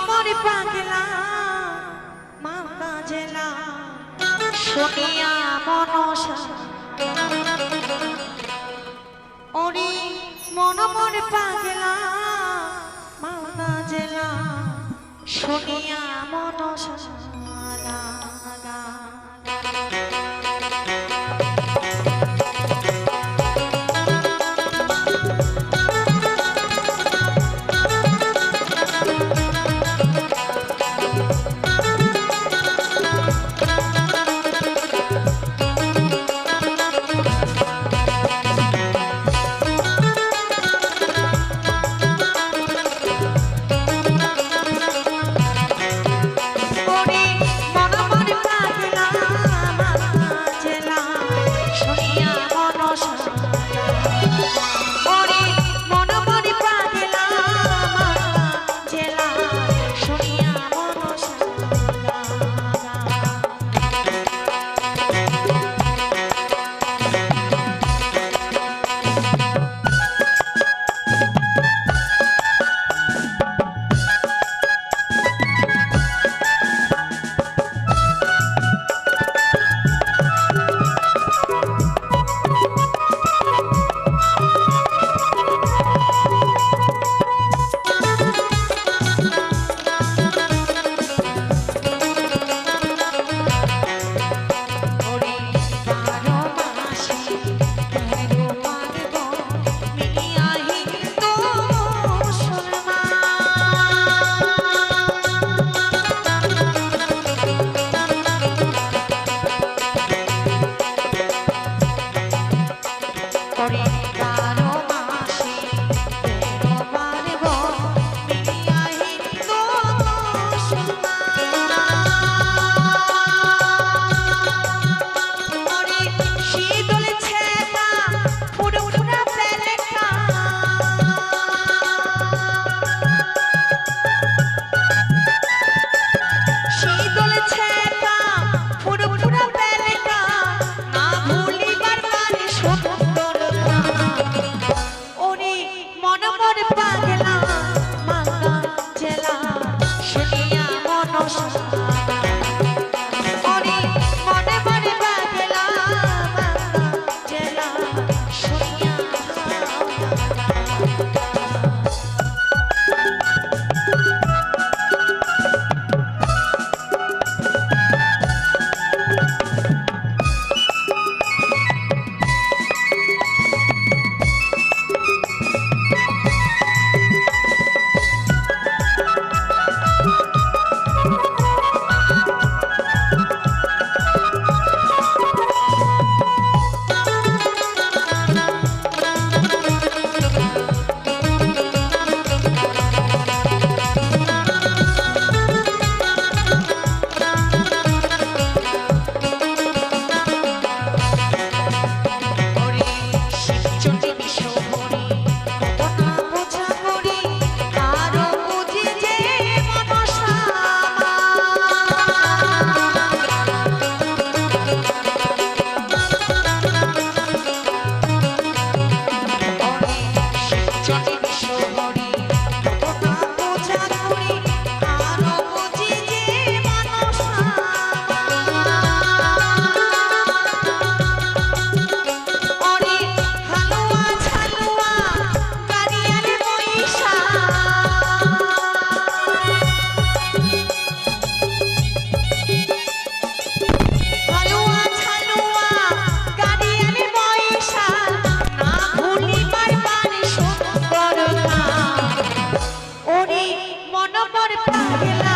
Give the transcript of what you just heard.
আমার পাগলা মাতা জেলা। শুনিয়া মনসা ওরে মন মন পাগলা মাতা জেলা। শুনিয়া মনসা ahora.